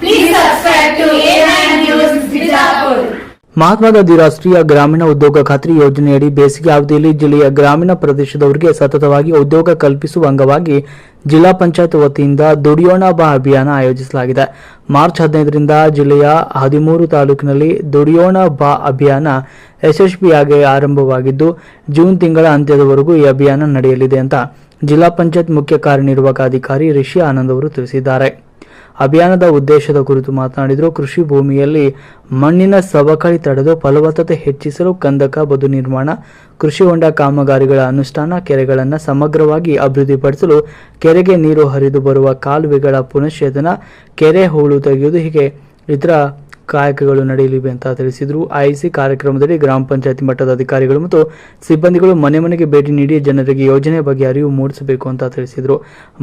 Please Mahatma Gandhi ರಾಷ್ಟ್ರೀಯ ಗ್ರಾಮೀಣ ಉದ್ಯೋಗ ಖಾತ್ರಿ ಯೋಜನೆಯಡಿ ಬೇಸಿಗೆ ಅವಧಿಯಲ್ಲಿ ಜಿಲ್ಲೆಯ ಗ್ರಾಮೀಣ ಪ್ರದೇಶದವರಿಗೆ ಸತತವಾಗಿ ಉದ್ಯೋಗ ಕಲ್ಪಿಸುವ ಅಂಗವಾಗಿ ಜಿಲ್ಲಾ ಪಂಚಾಯತ್ ವತಿಯಿಂದ ದುಡಿಯೋಣ ಬಾ ಅಭಿಯಾನ ಆಯೋಜಿಸಲಾಗಿದೆ. ಮಾರ್ಚ್ ಹದಿನೈದರಿಂದ ಜಿಲ್ಲೆಯ ಹದಿಮೂರು ತಾಲೂಕಿನಲ್ಲಿ ದುಡಿಯೋಣ ಬಾ ಅಭಿಯಾನ ಯಶಸ್ವಿಯಾಗಿ ಆರಂಭವಾಗಿದ್ದು, ಜೂನ್ ತಿಂಗಳ ಅಂತ್ಯದವರೆಗೂ ಈ ಅಭಿಯಾನ ನಡೆಯಲಿದೆ ಅಂತ ಜಿಲ್ಲಾ ಪಂಚಾಯತ್ ಮುಖ್ಯ ಕಾರ್ಯನಿರ್ವಾಹಕ ಅಧಿಕಾರಿ ರಿಷಿ ಆನಂದ್ ಅವರು ತಿಳಿಸಿದ್ದಾರೆ. ಅಭಿಯಾನದ ಉದ್ದೇಶದ ಕುರಿತು ಮಾತನಾಡಿದರು, ಕೃಷಿ ಭೂಮಿಯಲ್ಲಿ ಮಣ್ಣಿನ ಸವಕಳಿ ತಡೆದು ಫಲವತ್ತತೆ ಹೆಚ್ಚಿಸಲು ಕಂದಕ ಬದು ನಿರ್ಮಾಣ, ಕೃಷಿ ಹೊಂಡ ಕಾಮಗಾರಿಗಳ ಅನುಷ್ಠಾನ, ಕೆರೆಗಳನ್ನು ಸಮಗ್ರವಾಗಿ ಅಭಿವೃದ್ಧಿಪಡಿಸಲು ಕೆರೆಗೆ ನೀರು ಹರಿದು ಬರುವ ಕಾಲುವೆಗಳ ಪುನಶ್ಚೇತನ, ಕೆರೆ ಹೂಳು ತೆಗೆಯುವುದು ಹೀಗೆ ಇತರ ಕಾಯಕಗಳು ನಡೆಯಲಿವೆ ಅಂತ ತಿಳಿಸಿದರು. ಐಸಿ ಕಾರ್ಯಕ್ರಮದಲ್ಲಿ ಗ್ರಾಮ ಪಂಚಾಯತಿ ಮಟ್ಟದ ಅಧಿಕಾರಿಗಳು ಮತ್ತು ಸಿಬ್ಬಂದಿಗಳು ಮನೆ ಮನೆಗೆ ಭೇಟಿ ನೀಡಿ ಜನರಿಗೆ ಯೋಜನೆ ಬಗ್ಗೆ ಅರಿವು ಮೂಡಿಸಬೇಕು ಅಂತ ತಿಳಿಸಿದರು.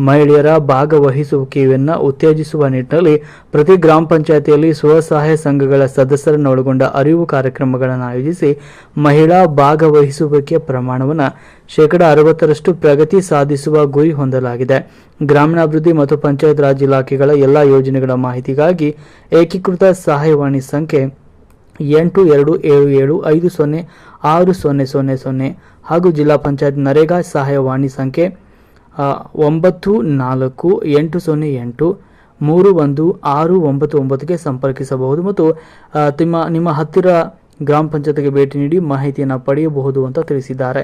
ಮಹಿಳೆಯರ ಭಾಗವಹಿಸುವಿಕೆಯನ್ನು ಉತ್ತೇಜಿಸುವ ನಿಟ್ಟಿನಲ್ಲಿ ಪ್ರತಿ ಗ್ರಾಮ ಪಂಚಾಯತಿಯಲ್ಲಿ ಸ್ವಸಹಾಯ ಸಂಘಗಳ ಸದಸ್ಯರನ್ನು ಒಳಗೊಂಡ ಅರಿವು ಕಾರ್ಯಕ್ರಮಗಳನ್ನು ಆಯೋಜಿಸಿ ಮಹಿಳಾ ಭಾಗವಹಿಸುವಿಕೆ ಪ್ರಮಾಣವನ್ನು ಶೇಕಡ ಅರವತ್ತರಷ್ಟು ಪ್ರಗತಿ ಸಾಧಿಸುವ ಗುರಿ ಹೊಂದಲಾಗಿದೆ. ಗ್ರಾಮೀಣಾಭಿವೃದ್ಧಿ ಮತ್ತು ಪಂಚಾಯತ್ ರಾಜ್ ಇಲಾಖೆಗಳ ಎಲ್ಲ ಯೋಜನೆಗಳ ಮಾಹಿತಿಗಾಗಿ ಏಕೀಕೃತ ಸಹಾಯವಾಣಿ ಸಂಖ್ಯೆ ಎಂಟು ಎರಡು ಏಳು ಏಳು ಐದು ಸೊನ್ನೆ ಆರು ಸೊನ್ನೆ ಸೊನ್ನೆ ಸೊನ್ನೆ ಹಾಗೂ ಜಿಲ್ಲಾ ಪಂಚಾಯತ್ ನರೇಗಾ ಸಹಾಯವಾಣಿ ಸಂಖ್ಯೆ ಒಂಬತ್ತು ನಾಲ್ಕು ಎಂಟು ಸೊನ್ನೆ ಎಂಟು ಮೂರು ಒಂದು ಆರು ಒಂಬತ್ತು ಒಂಬತ್ತುಗೆ ಸಂಪರ್ಕಿಸಬಹುದು ಮತ್ತು ನಿಮ್ಮ ನಿಮ್ಮ ಹತ್ತಿರ ಗ್ರಾಮ ಪಂಚಾಯತ್ಗೆ ಭೇಟಿ ನೀಡಿ ಮಾಹಿತಿಯನ್ನು ಪಡೆಯಬಹುದು ಅಂತ ತಿಳಿಸಿದ್ದಾರೆ.